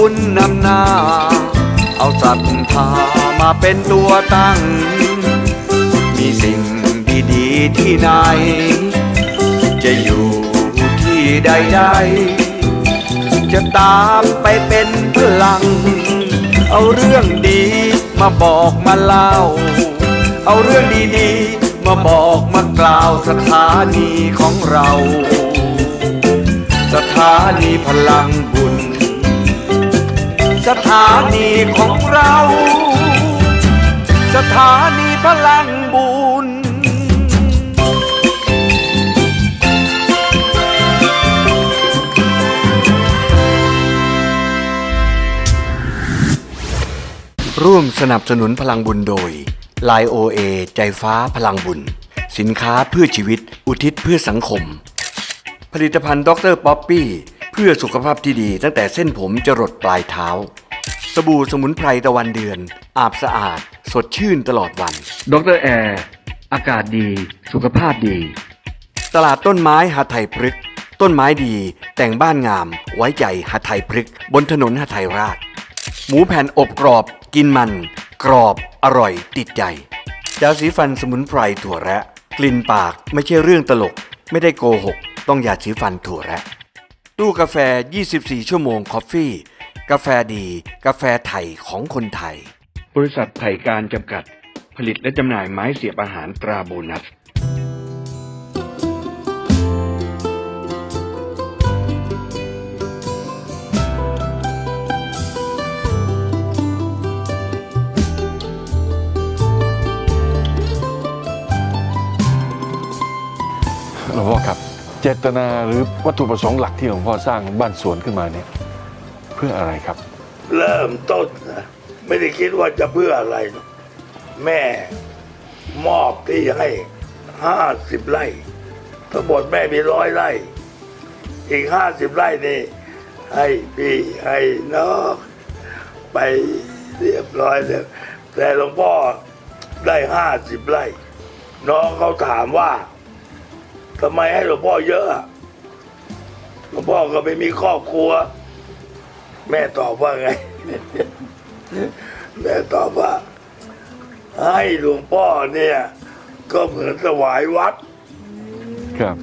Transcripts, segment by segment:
บุญนำหน้า เอาศรัทธามาเป็นตัวตั้ง มีสิ่งดีๆที่ไหน จะอยู่ที่ใดๆ จะตามไปเป็นพลัง เอาเรื่องดีมาบอกมาเล่า เอาเรื่องดีๆ มาบอกมากล่าวสถานีของเรา สถานีพลังบุญ สถานีของเรา สถานีพลังบุญ ร่วมสนับสนุนพลังบุญโดย l ล n OA ใจฟ้าพลังบุญ สินค้าเพื่อชีวิต อุทิศเพื่อสังคม ผลิตภัณฑ์ด็อกเตอร์ป๊อปปี้ พื่อสุขภาพที่ดีตั้งแต่เส้นผมจรดปลายเท้า สบู่สมุนไพรตะวันเดือน อาบสะอาด สดชื่นตลอดวัน ดรแอร์ อากาศดี สุขภาพดี ตลาดต้นไม้หาไทยพฤกษ์ต้นไม้ดี แต่งบ้านงาม ไว้ใจหาไทยพฤกษ์บนถนนหาไทยราช หมูแผ่นอบกรอบ กินมัน กรอบ อร่อย ติดใจยาสีฟันสมุนไพรถั่วแระ กลิ่นปากไม่ใช่เรื่องตลก ไม่ได้โกหก ต้องยาสีฟันถั่วแระ ตู้กาแฟ 24 ชั่วโมงคอฟฟี่ กาแฟดี กาแฟไทยของคนไทย บริษัทไทยการจำกัด ผลิตและจำหน่ายไม้เสียบอาหารตราโบนัส เจตนาหรือวัตถุประสงค์หลักที่หลวงพ่อสร้างบ้านสวนขึ้นมาเนี่ยเพื่ออะไรครับ เริ่มต้นนะไม่ได้คิดว่าจะเพื่ออะไร แม่มอบที่ให้ห้าสิบไร่ทั้งหมดแม่มีร้อยไร่ อีกห้าสิบไร่นี่ ให้พี่ให้น้องไปเรียบร้อยแล้วแต่หลวงพ่อได้ห้าสิบไร่ น้องเขาถามว่า ทำไมให้หลวงพ่อเยอะอะหลวงพ่อก็ไม่มีครอบครัว แม่ตอบว่าไง แม่ตอบว่า ให้หลวงพ่อเนี่ย ก็เหมือนถวายวัด ครับ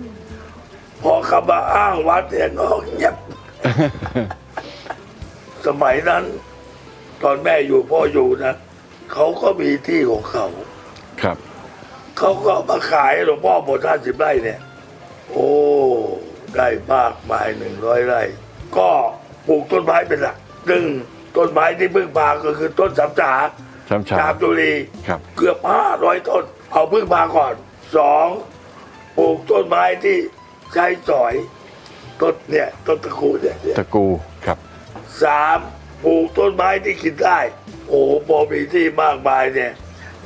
พอคำมาอ้างวัดเนี่ยน้องเงียบสมัยนั้น ตอนแม่อยู่พ่ออยู่นะเขาก็มีที่ของเขา ครับ เขาก็เอามาขายให้หลวงพ่อหมดห้าสิบไร่เนี่ย โอ้ได้มากมายหนึ่งร้อยไร่ ก็ปลูกต้นไม้เป็นหลักหนึ่งต้นไม้ที่พึ่งพาก็คือต้นสามจ๋าสามชาจามจุรีครับ เกือบห้าร้อยต้น เอาพึ่งพาก่อนสองปลูกต้นไม้ที่ใช้สอยต้นเนี่ยต้นตะคูเนี่ยเนี่ยตะกูครับ สามปลูกต้นไม้ที่กินได้ โอ้โหพอมีที่มากมายเนี่ย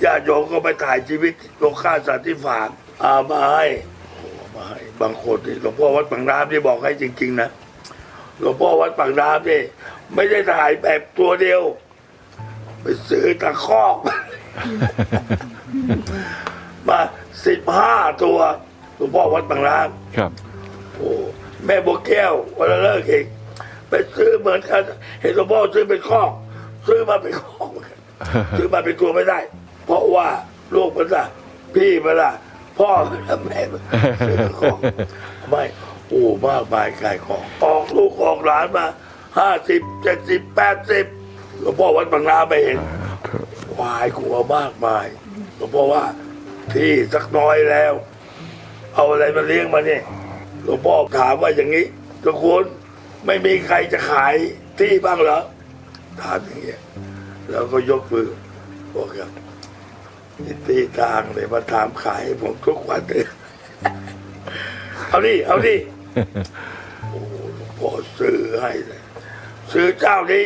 ญาติโยมก็ไปถ่ายชีวิตโลงฆ่าสัตว์ที่ฝางเอามาให้โอ้เอา มาให้บางคนนี่หลวงพ่อวัดปากน้ำที่บอกให้จริง ๆ นะหลวงพ่อวัดปากน้ำนี่ไม่ได้ถ่ายแบบตัวเดียว ไปซื้อตะคอกมาสิบห้าตัวหลวงพ่อวัดบางน้ครับำโอ้แม่บัวแก้ววันละเลิกเองไปซื้อเหมือนกันเห็นหลวงพ่อซื้อเป็นคอก ซื้อมาเป็นคอกเหมือนกันซื้อมาเป็นตัวไม่ได้ เพราะว่าลูกมันล่ะพี่มันล่ะ พ่อมันล่ะแม่ซื้อเป็นคอกไม่โอ้มากมายกายของออกลูกออกหลานมาห้าสิบเจ็ดสิบแปดสิบหลวงพ่อวัดบางนาไปเห็นควายกลัวมากมายหลวงพ่อว่าที่สักน้อยแล้ว เอาอะไรมาเลี้ยงมาเนี่ยหลวงพ่อถามว่าอย่างนี้ทุกคนไม่มีใครจะขายที่บ้างเหรอถามอย่างเงี้ยแล้วก็ยกมือบอกครับ นดีทางเลยมาถามขายให้ผมทุกวันเลยเอาดิเอาดิโอ้หลวงพ่อซื้อให้เลยซื้อเจ้านี้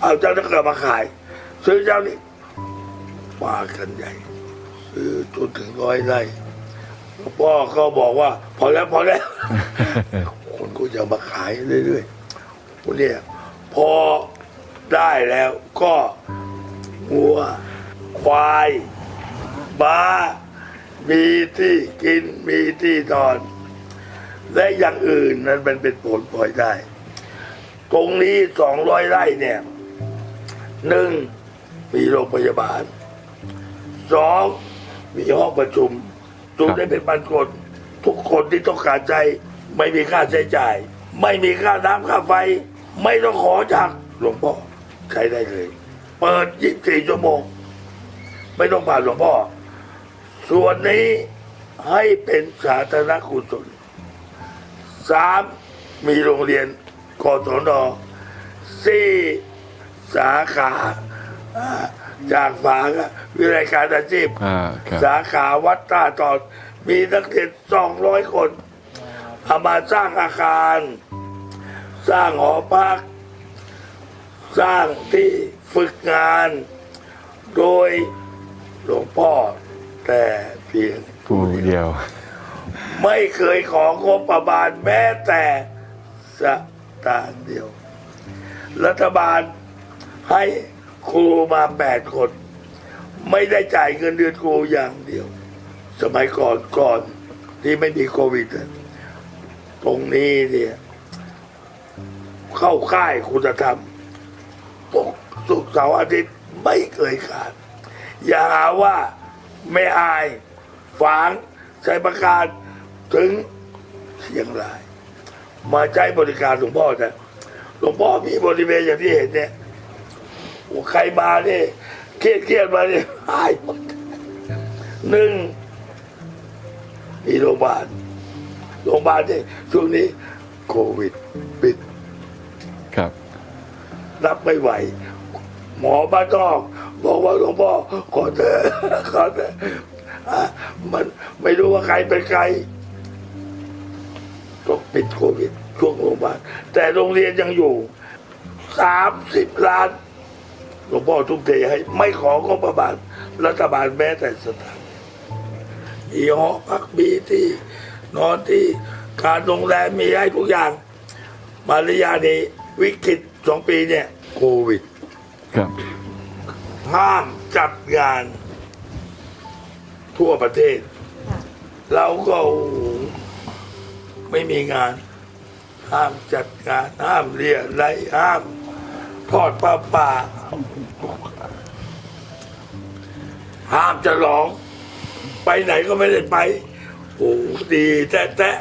เอาเจ้านั้นก็มาขาย ซื้อเจ้านี้มากันใหญ่ซื้อจนถึงร้อยไร่หลวงพ่อก็บอกว่า พอแล้วพอแล้ว คนก็จะมาขายเรื่อยๆพวกเนี่ยพอได้แล้วก็งัวควาย ม้ามีที่กินมีที่นอน และอย่างอื่นนั้นมันเป็นผลพลอยได้ ตรงนี้สองร้อยไร่เนี่ยหนึ่งมีโรงพยาบาลสองมีห้องประชุมจุได้เป็นพันคนทุกคนที่ต้องการใจ ไม่มีค่าใช้จ่าย ไม่มีค่าน้ำค่าไฟ ไม่ต้องขอจากหลวงพ่อใช้ได้เลย เปิด 24 ชั่วโมง ไม่ต้องผ่านหลวงพ่อ ส่วนนี้ให้เป็นสาธารณกุศลสามมีโรงเรียนกศนสี่สาขาอ่าจากฝาวิทยาการอาชีพอ่าครับสาขาวัดท่าตอนมีนักเรียนสองร้อยคนเอามาสร้างอาคาร สร้างหอพัก สร้างที่ฝึกงาน โดยหลวงพ่อ แต่เพียงผู้เดียว ไม่เคยของงบประมาณแม้แต่สตางค์เดียว รัฐบาลให้ครูมาแปดคน ไม่ได้จ่ายเงินเดือนครูอย่างเดียว สมัยก่อนก่อนที่ไม่มีโควิด ตรงนี้เนี่ย เข้าค่ายคุณธรรมตกสุกเสาร์อาทิตย์ไม่เคยขาด อย่าหาว่า ไม่อาย ฝางใช้ประการถึงเชียงราย มาใช้บริการหลวงพ่อนะหลวงพ่อมีบริเวณอย่างที่เห็นเนี่ยโอ้ใครมาเนี่ยเครียดเครียดๆมาเนี่ยหายหมดหนึ่งมีโรงพยาบาลโรงพยาบาลเนี่ยช่วงนี้โควิดปิด ครับ รับไม่ไหว หมอบ้านนอก บอกว่าหลวงพ่อขอเถอะขอเถอะมันไม่รู้ว่าใครเป็นใครต้องปิดโควิดช่วงโรงพยาบาลแต่โรงเรียนยังอยู่สามสิบล้านหลวงพ่อทุ่มเทให้ ไม่ของบประมาณรัฐบาลแม้แต่สตางค์มีหอพักมีที่ นอนที่การโรงแรมมีให้ทุกอย่าง มาริยานี้วิกฤตสองปีเนี่ย โควิด ครับ ห้ามจัดงาน ทั่วประเทศ เราก็โอ้โหไม่มีงาน ห้ามจัดงาน ห้ามเรียอะไรยห้าม ทอดปลาป่า ห้ามจะร้อง ไปไหนก็ไม่ได้ไปโอ้ดีแท้แท้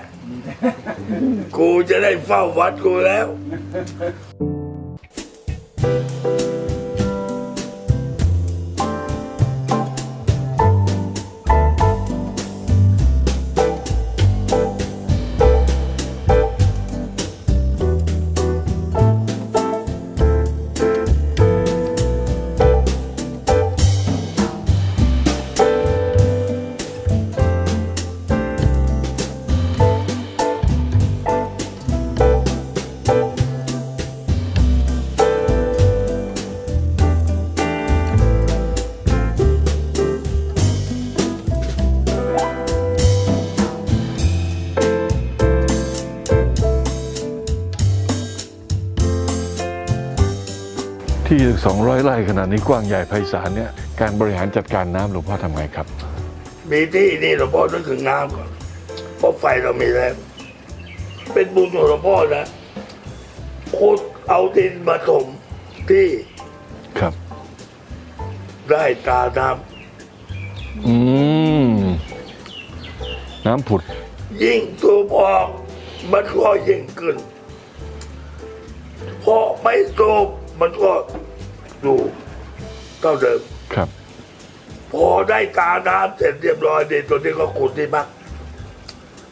ๆกูจะได้เฝ้าวัดกูแล้วที่ 200 ไร่ขนาดนี้กว้างใหญ่ไพศาลเนี่ยการบริหารจัดการน้ำหลวงพ่อทำไงครับ มีที่นี่หลวงพ่อนึกถึงน้ำก่อนเพราะไฟเรามีแล้วเป็นบุญของหลวงพ่อนะขุดเอาดินมาถมที่ครับ ได้ตาน้อืมน้ำผุดำยิ่งสูบออกมันก็ยิ่งขึ้นพอไม่สูบมันก็ ดูเท่าเดิมครับ พอได้ตาน้ำเสร็จเรียบร้อยเด็ตัวนี้ก็ขุดที่พัก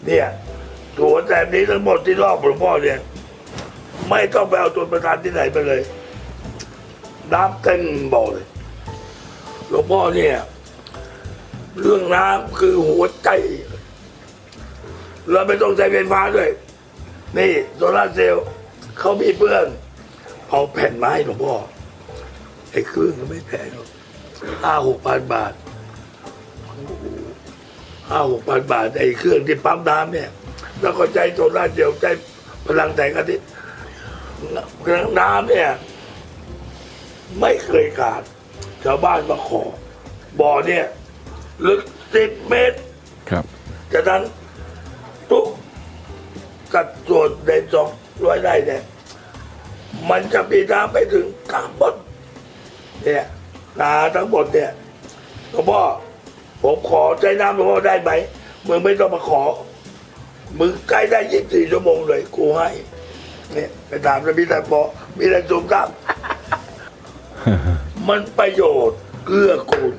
เนี่ยสวนแต่นี้ทั้งหมดที่รอบหลวงพ่อเนี่ย ไม่ต้องไปเอาตัวประธานที่ไหนไปเลย น้ำเต็มบ่อเลยหลวงพ่อเนี่ย เรื่องน้ำคือหัวใจเราไม่ต้องใช้ไฟฟ้าด้วย นี่โซลาร์เซลล์เขามีเพื่อน เอาแผ่นไม้หลวงพ่อ ไอ้เครื่องก็ไม่แพงหรอกห้าหกพันบาทห้าหกพันบาทไอ้เครื่องที่ปั๊มน้ำเนี่ย แล้วก็ใจโซล่าร์เดียวใจพลังแสงอาทิตย์เครื่องน้ำเนี่ย ไม่เคยขาดชาวบ้านมาขอ บ่อเนี่ย ลึกสิบเมตร ครับจากนั้นทุกสัดส่วนในสองร้อยไร่เนี่ย มันจะมีน้ำไปถึงกลางบน เนี่ยนาทั้งหมดเนี่ยหลวงพ่อผมขอใช้น้ำหลวงพ่อได้ไหมมึงไม่ต้องมาขอ มึงใช้ได้ยี่สิบสี่ชั่วโมงเลยกูให้เนี่ยไปถามแล้วมีแต่บอกมีแต่จุ่มน้ำมันประโยชน์เกื้อกูล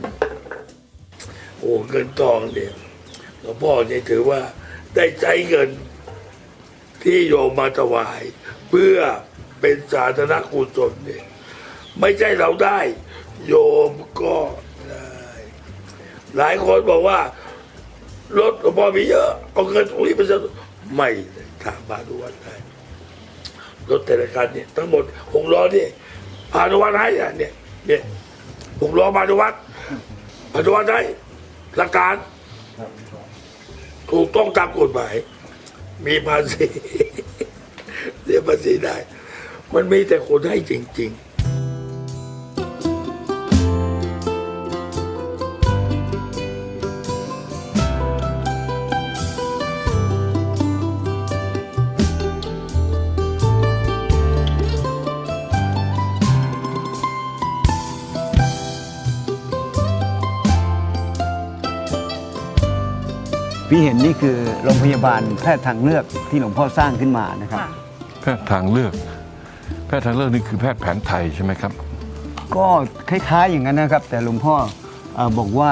โอ้เงินทองเนี่ยหลวงพ่อเนี่ยถือว่าได้ใช้เงินที่โยมมาถวาย เพื่อเป็นสาธารณกุศลเนี่ย ไม่ใช่เราได้ โยมก็ได้ หลายคนบอกว่า รถหลวงพ่อมีเยอะเอาเงินตรงนี้ไปซะไม่ถามมาดูวัดได้รถแต่ละคันเนี่ยทั้งหมดหกล้อนี่พานุวัดให้อะเนี่ยเนี่ยหกล้อพานุวัดพานุวัดให้หลักการ ถูกต้องตามกฎหมาย มีภาษีเสียภาษีได้ มันมีแต่คนให้จริง ๆ พี่เห็นนี่คือโรงพยาบาลแพทย์ทางเลือกที่หลวงพ่อสร้างขึ้นมานะครับแพทย์ทางเลือก แพทย์ทางเลือกนี่คือแพทย์แผนไทยใช่ไหมครับ ก็คล้ายๆอย่างนั้นนะครับ แต่หลวงพ่อเออบอกว่า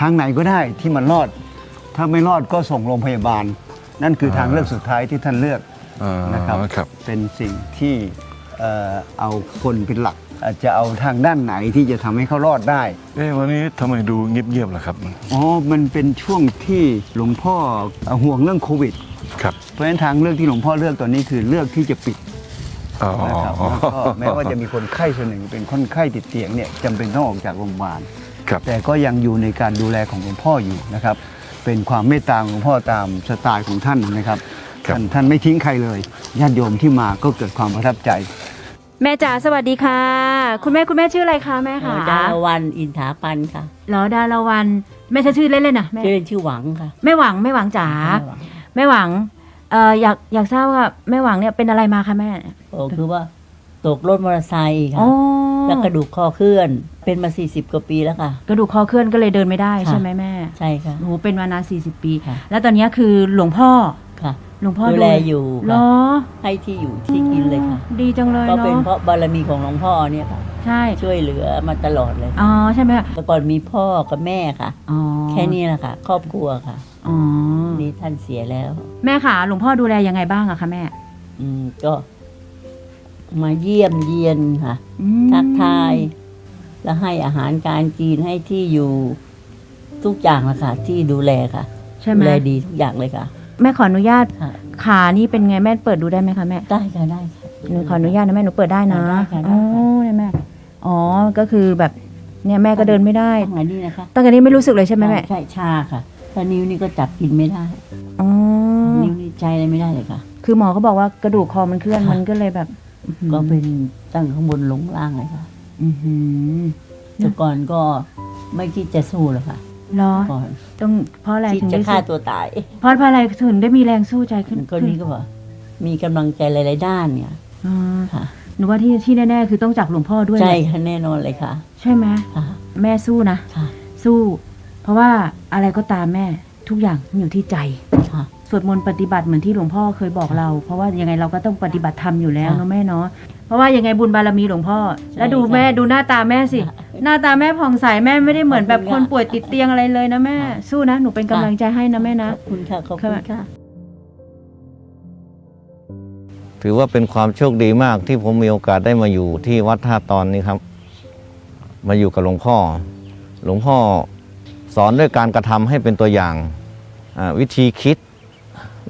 ทางไหนก็ได้ที่มันรอด ถ้าไม่รอดก็ส่งโรงพยาบาล นั่นคือทางเลือกสุดท้ายที่ท่านเลือกอ่านนะครับ ครับ เป็นสิ่งที่เอ่อเอาคนเป็นหลัก อาจจะเอาทางด้านไหนที่จะทำให้เขารอดได้ เอ๊ะวันนี้ทำไมดูเงียบๆล่ะครับ อ๋อ มันเป็นช่วงที่หลวงพ่อเอ่อห่วงเรื่องโควิด ครับเพราะฉะนั้นทางเลือกที่หลวงพ่อเลือกตอนนี้คือเลือกที่จะปิดอ๋อนะครับแล้วก็แม้ว่าจะมีคนไข้ส่วนหนึ่งเป็นคนไข้ติดเตียงเนี่ยจำเป็นต้องออกจากโรงพยาบาล ครับ แต่ก็ยังอยู่ในการดูแลของหลวงพ่ออยู่นะครับ เป็นความเมตตาของหลวงพ่อตามสไตล์ของท่านนะครับ ครับ ท่านท่านไม่ทิ้งใครเลยญาติโยมที่มาก็เกิดความประทับใจ แม่จ๋าสวัสดีค่ะ คุณแม่คุณแม่ชื่ออะไรคะแม่คะดาราวันอินถาปันค่ะเหรอดาราวันแม่ใช้ชื่อเล่นๆนะแม่ชื่อเล่นชื่อหวังค่ะแม่หวังแม่หวังจ๋าหวังแม่หวังเอ่ออยากอยากทราบว่าแม่หวังเนี่ยเป็นอะไรมาคะแม่โอ้คือว่าตกรถมอเตอร์ไซค์ค่ะอ๋อแล้วกระดูกคอเคลื่อน เป็นมาสี่สิบกว่าปีแล้วค่ะ กระดูกคอเคลื่อนก็เลยเดินไม่ได้ค่ะใช่ไหมแม่ ใช่ค่ะโอ้โหเป็นมานาน40ปีค่ะแล้วตอนนี้คือหลวงพ่อค่ะ หลวงพ่อดูแลอยู่เหรค่ะอให้ที่อยู่ที่กินเลยค่ะ ดีจังเลยก็เป็นเนาะเพราะบารมีของหลวงพ่อเนี่ยค่ะ ใช่ช่วยเหลือมาตลอดเลยอ๋อใช่ไหมคะแต่ก่อนมีพ่อกับแม่ค่ะ อ๋อแค่นี้แหละค่ะ ครอบครัวค่ะอ๋อนี่ท่านเสียแล้ว แม่ค่ะหลวงพ่อดูแลยังไงบ้างอะคะแม่อืมก็ มาเยี่ยมเยียนค่ะ อืมทักทาย แล้วให้อาหารการกินให้ที่อยู่ ทุกอย่างละค่ะที่ดูแลค่ะใช่ดูไหมแลดีทุกอย่างเลยค่ะ แม่ขออนุญาตค่ะ ขานี่เป็นไงแม่เปิดดูได้ไหมคะแม่ได้ค่ะได้ค่ะ หนูขออนุญาตนะแม่หนูเปิดได้นะได้ค่ะได้อ๋อค่ะเนี่ยแม่อ๋อก็คือแบบเนี่ยแม่ก็เดินไม่ได้ตั้งอันนี้นะคะตั้งแต่นี้ไม่รู้สึกเลยใช่ไหมแม่ใช่ชาค่ะถ้านิ้วนี่ก็จับกินไม่ได้ อ๋อนิ้วนี่ใจอะไรไม่ได้เลยค่ะ คือหมอเขาบอกว่ากระดูกคอมันเคลื่อนค่ะ มันก็เลยแบบอื้อหือก็เป็นตั้งข้างบนลงล่างเลยค่ะอือหือ แต่ก่อนก็ไม่คิดจะสู้หรอกค่ะ เหรอก่อนต้องเพราะอะไรคิดถึงจะได้ฆ่าสู้ตัวตาย เพราะเพราะอะไรถึงได้มีแรงสู้ใจขึ้นคนนี้ก็บอกมีกำลังใจหลายๆด้านเนี่ยอ๋อค่ะ หนูว่าที่ที่แน่ๆคือต้องจากหลวงพ่อด้วยใช่แหละค่ะแน่นอนเลยค่ะใช่ไหมค่ะแม่สู้นะ ค่ะสู้ เพราะว่าอะไรก็ตามแม่ทุกอย่างมันอยู่ที่ใจ ค่ะ สวดมนต์ปฏิบัติเหมือนที่หลวงพ่อเคยบอกเรา เพราะว่ายังไงเราก็ต้องปฏิบัติธรรมอยู่แล้วค่ะเนาะแม่เนาะเพราะว่ายังไงบุญบารมีหลวงพ่อใช่แล้วดูค่ะแม่ดูหน้าตาแม่สิ ค่ะ หน้าตาแม่ผ่องใสแม่ไม่ได้เหมือนแบบขอบคคุณนค่ะป่วยติดเตียงอะไรเลยนะแม่ค่ะสู้นะหนูเป็นกำลังใจให้นะแม่นะขอบคุณค่ะขอบคุณค่ะ ถือว่าเป็นความโชคดีมากที่ผมมีโอกาสได้มาอยู่ที่วัดท่าตอนนี้ครับ มาอยู่กับหลวงพ่อ หลวงพ่อสอนด้วยการกระทำให้เป็นตัวอย่างอ่าวิธีคิด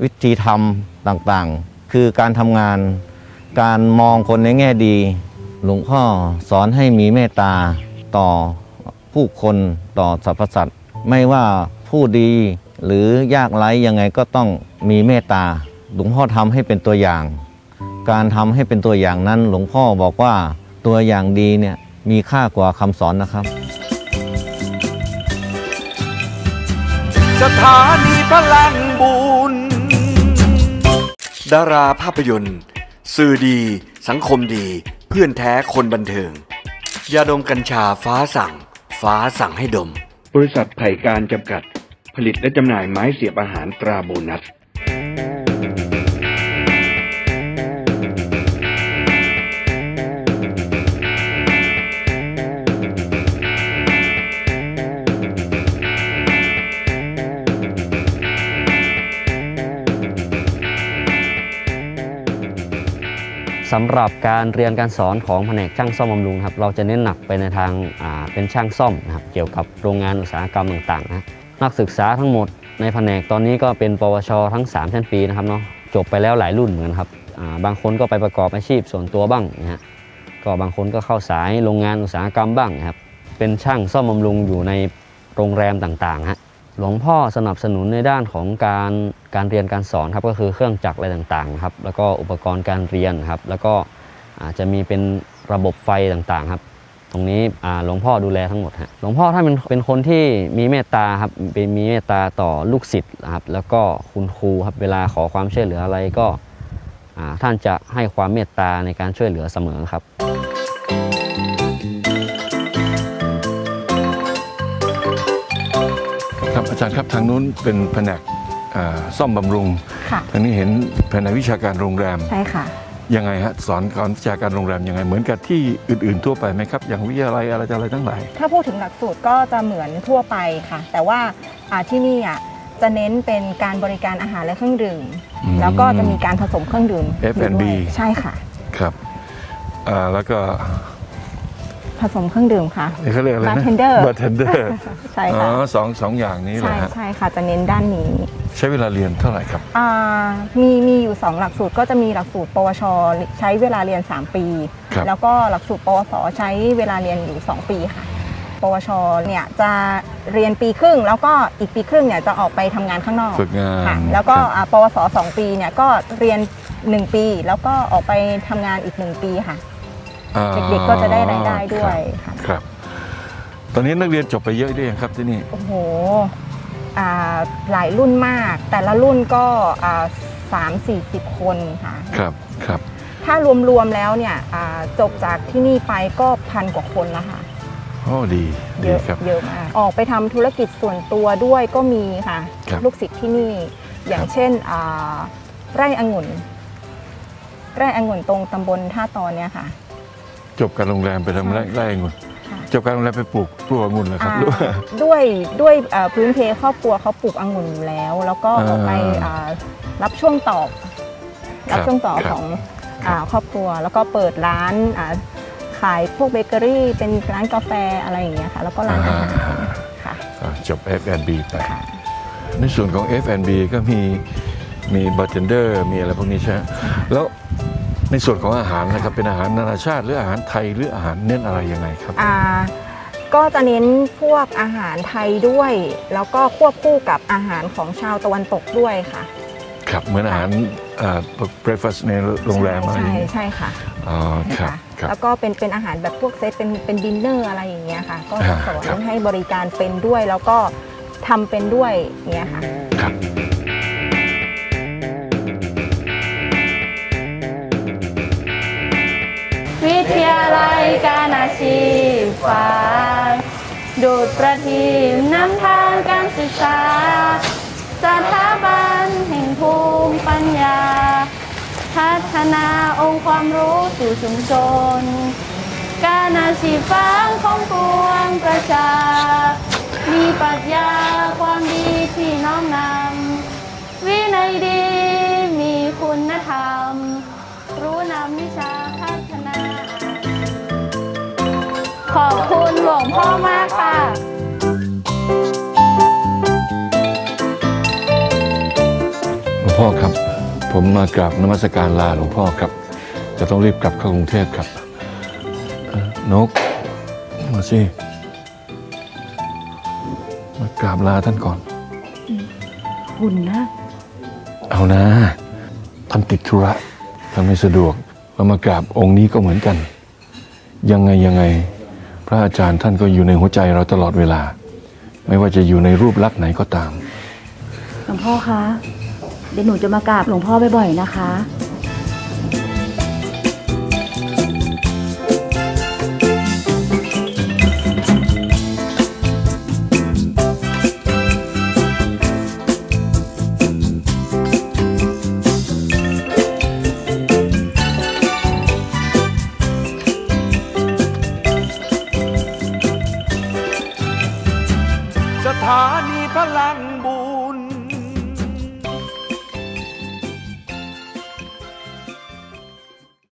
วิธีทำต่างๆ คือการทำงานการมองคนในแง่ดี หลวงพ่อสอนให้มีเมตตา ต่อผู้คนต่อสรรพสัตว์ไม่ว่าผู้ดีหรือยากไร้ยังไงก็ต้องมีเมตตาหลวงพ่อทำให้เป็นตัวอย่าง การทำให้เป็นตัวอย่างนั้น หลวงพ่อบอกว่าตัวอย่างดีเนี่ยมีค่ากว่าคำสอนนะครับ สถานีพลังบุญดาราภาพยนตร์ สื่อดี สังคมดี เพื่อนแท้คนบันเทิง ยาดมกัญชาฟ้าสั่ง ฟ้าสั่งให้ดม บริษัทไผ่การจำกัด ผลิตและจำหน่ายไม้เสียบอาหารตราโบนัส สำหรับการเรียนการสอนของแผนกช่างซ่อมบำรุงครับเราจะเน้นหนักไปในทางาเป็นช่างซ่อมนะครับเกี่ยวกับโรงงานอุตสาหกรรมต่างๆนะนักศึกษาทั้งหมดในแผนกตอนนี้ก็เป็นปวช ทั้ง 3 ชั้นปีนะครับเนาะจบไปแล้วหลายรุ่นเหมือนกันครับาบางคนก็ไปประกอบอาชีพส่วนตัวบ้างนะฮะก็บางคนก็เข้าสายโรงงานอุตสาหกรรมบ้างนะครับเป็นช่างซ่อมบำรุงอยู่ในโรงแรมต่างๆฮะหลวงพ่อสนับสนุนในด้านของการ การเรียนการสอนครับก็คือเครื่องจักรอะไรต่างๆครับแล้วก็อุปกรณ์การเรียนครับแล้วก็อาจจะมีเป็นระบบไฟต่างๆครับ ตรงนี้หลวงพ่อดูแลทั้งหมดฮะหลวงพ่อท่านเป็นเป็นคนที่มีเมตตาครับเป็นมีเมตตาต่อลูกศิษย์ครับแล้วก็คุณครูครับเวลาขอความช่วยเหลืออะไรก็ท่านจะให้ความเมตตาในการช่วยเหลือเสมอครับครับอาจารย์ครับทางนู้นเป็นแผนก ซ่อมบำรุงค่ะทางนี้เห็นแผนกวิชาการโรงแรมใช่ค่ะยังไงฮะสอนการวิชาการโรงแรมยังไงเหมือนกับที่อื่น ๆ ทั่วไปไหมครับ อย่างวิทยาลัยอะไรอะไรทั้งหลาย ถ้าพูดถึงหลักสูตรก็จะเหมือนทั่วไปค่ะ แต่ว่าอ่าที่นี่อะจะเน้นเป็นการบริการอาหารและเครื่องดื่มอืมแล้วก็จะมีการผสมเครื่องดื่ม F&B ด้วยใช่ค่ะครับอ่าแล้วก็ ผสมเครื่องดื่มค่ะเขาเรียกอะไรนะ Bartender บาร์เทนเดอร์ใช่อ๋ค่ะอสองสองอย่างนี้แหใช่ละฮะใช่ค่ะจะเน้นด้านนี้ใช้เวลาเรียนเท่าไหร่ครับ อ่ามีมีอยู่ 2 หลักสูตรก็จะมีหลักสูตร ปวช ใช้เวลาเรียน 3 ปี ครับ แล้วก็หลักสูตร ปวส ใช้เวลาเรียนอยู่ 2 ปีค่ะ ปวช เนี่ยจะเรียนปีครึ่ง แล้วก็อีกปีครึ่งเนี่ยจะออกไปทำงานข้างนอก ฝึกงานค่ะแล้วก็ครับอ่าปวส2ปีเนี่ยก็เรียน 1 ปี แล้วก็ออกไปทำงานอีก 1 ปีค่ะ อ่า เด็กๆก็จะได้รายได้ด้วยค่ะครับ ตอนนี้นักเรียนจบไปเยอะหรือยังครับที่นี่ โอ้โหอ่าหลายรุ่นมาก แต่ละรุ่นก็สามสี่สิบคนค่ะ ครับ ครับ ถ้ารวมๆแล้วเนี่ยอ่าจบจากที่นี่ไปก็พันกว่าคนแล้วค่ะ โอ้ ดี เยดีอะครับ เยอะมากออกไปทำธุรกิจส่วนตัวด้วยก็มีค่ะ ครับลูกศิษย์ที่นี่ อย่างเช่นอ่าไร่องุ่น ไร่องุ่นตรงตำบลท่าตอนเนี่ยค่ะ จบการโรงแรมไปทำไร่ไร่องุ่นค่ะจบการโรงแรมไปปลูกปลูกองุ่นเหรอครับอ่าหรือว่าด้วยด้วยเอ่อพื้นเพครอบครัวเขาปลูกองุ่นอยู่แล้ว แล้วก็ออกไปอ่าอ่ารับช่วงต่อรับช่วงต่อครับของอ่าครอบครัว แล้วก็เปิดร้านอ่าขายพวกเบเกอรี่ เป็นร้านกาแฟอะไรอย่างเงี้ยค่ะ แล้วก็ร้านอาหารค่ะอ่าจบ F&B ไปในส่วนของ F&B ก็มีมีบาร์เทนเดอร์มีอะไรพวกนี้ใช่ไหมแล้ว ในส่วนของอาหารนะครับเป็นอาหารนานาชาติหรืออาหารไทยหรืออาหารเน้นอะไรยังไงครับ อ่าก็จะเน้นพวกอาหารไทยด้วย แล้วก็ควบคู่กับอาหารของชาวตะวันตกด้วยค่ะ ครับเหมือนอาหารอ่า breakfast ในโรงแรมอะไรอใช่ย่างนี้ใช่ค่ะอ๋อครับค่ะครับ แล้วก็เป็นเป็นอาหารแบบพวกเซตเป็นเป็นดินเนอร์อะไรอย่างเงี้ยค่ะ ก็จะอ่าสอนครับให้บริการเป็นด้วยแล้วก็ทำเป็นด้วยอย่างเงี้ยค่ะ ทยาลัยการอาชีพฝ่ายดูดประทีปนำทางการศึกษา สถาบันแห่งภูมิปัญญา พัฒนาองค์ความรู้สู่ชุมชน การอาชีพฟังของปวงประชา มีปรัชญาความดีที่น้อมนำวินัยดีมีคุณธรรม รู้นำวิชั่นา หลวงพ่อมากค่ะ หลวงพ่อครับ ผมมากราบนมัสการลาหลวงพ่อครับ จะต้องรีบกลับเข้ากรุงเทพครับเอ่อนกมาสิมากราบลาท่านก่อนหุ่นนะ เอานะท่านติดธุระท่านไม่สะดวกเรามากราบองค์นี้ก็เหมือนกัน ยังไงยังไง พระอาจารย์ท่านก็อยู่ในหัวใจเราตลอดเวลา ไม่ว่าจะอยู่ในรูปลักษณ์ไหนก็ตาม หลวงพ่อคะ เดี๋ยวหนูจะมากราบหลวงพ่อบ่อยๆนะคะ